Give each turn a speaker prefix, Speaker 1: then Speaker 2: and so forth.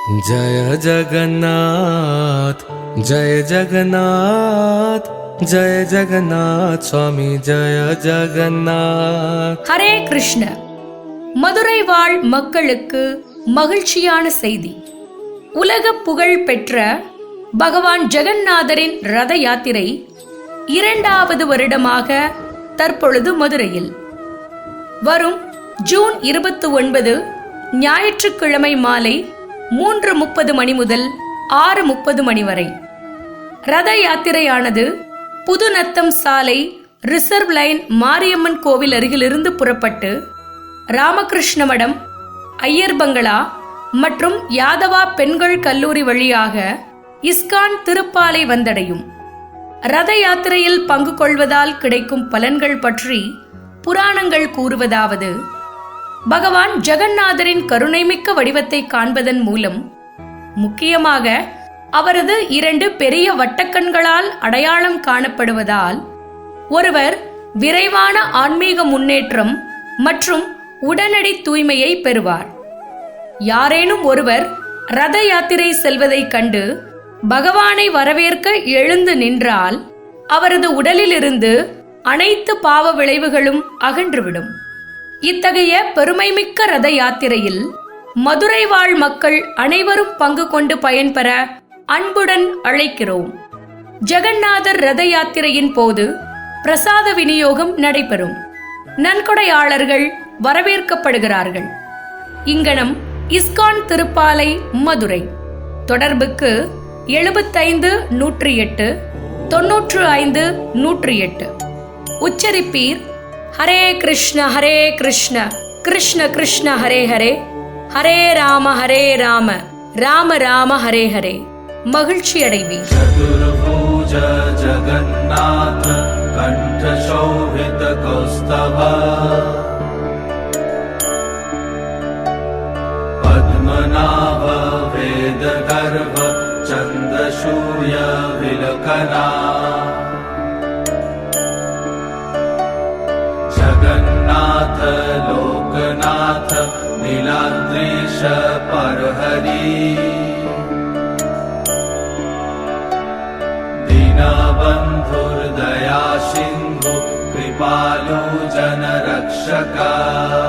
Speaker 1: जय जगन्नाथ जय जगन्नाथ जय जगन्नाथ स्वामी जय जगन्नाथ
Speaker 2: ஹரே கிருஷ்ண மதுரை வாழ் மக்களுக்கு மகிழ்ச்சியான செய்தி உலக புகழ் பெற்ற பகவான் ஜெகந்நாதரின் ரத யாத்திரை இரண்டாவது வருடமாக தற்பொழுது மதுரையில் வரும் ஜூன் இருபத்தி ஒன்பது ஞாயிற்றுக்கிழமை மாலை மூன்று முப்பது மணி முதல் ஆறு முப்பது மணி வரை. ரத யாத்திரையானது புதுநத்தம் சாலை ரிசர்வ் லைன் மாரியம்மன் கோவில் அருகிலிருந்து புறப்பட்டு ராமகிருஷ்ண மடம் ஐயர் பங்களா மற்றும் யாதவா பெண்கள் கல்லூரி வழியாக இஸ்கான் திருப்பாலை வந்தடையும். ரத யாத்திரையில் பங்கு கொள்வதால் கிடைக்கும் பலன்கள் பற்றி புராணங்கள் கூறுவதாவது பகவான் ஜெகநாதரின் கருணைமிக்க வடிவத்தை காண்பதன் மூலம் முக்கியமாக அவரது இரண்டு பெரிய வட்டக்கண்களால் அடையாளம் காணப்படுவதால் ஒருவர் விரைவான ஆன்மீக முன்னேற்றம் மற்றும் உடனடி தூய்மையை பெறுவார். யாரேனும் ஒருவர் ரத யாத்திரை செல்வதைக் கண்டு பகவானை வரவேற்க எழுந்து நின்றால் அவரது உடலிலிருந்து அனைத்து பாவ விளைவுகளும் அகன்றுவிடும். இத்தகைய பெருமைமிக்க ரத யாத்திரையில் மதுரை வாழ் மக்கள் அனைவரும் பங்கு கொண்டு பயன்பெற அன்புடன் அழைக்கிறோம். ஜெகந்நாதர் ரத யாத்திரையின் போது பிரசாத விநியோகம் நடைபெறும். நன்கொடையாளர்கள் வரவேற்கப்படுகிறார்கள். இங்கனம் இஸ்கான் திருப்பாலை மதுரை. தொடர்புக்கு எழுபத்தைந்து நூற்றி எட்டு தொன்னூற்று ஐந்து நூற்றி எட்டு. உச்சரிப்பீர் ஹரே கிருஷ்ண ஹரே கிருஷ்ண கிருஷ்ண கிருஷ்ண ஹரே ஹரே ஹரே ராம ஹரே ராம ராம ராம ஹரே ஹரே மகிழ்ச்சி அடைவீர்
Speaker 3: चतुर्भुज जगन्नाथ कण्ठशोभितकौस्तभ पद्मनाभ वेदगर्भ चन्द्रसूर्य विलकना जगन्नाथ सका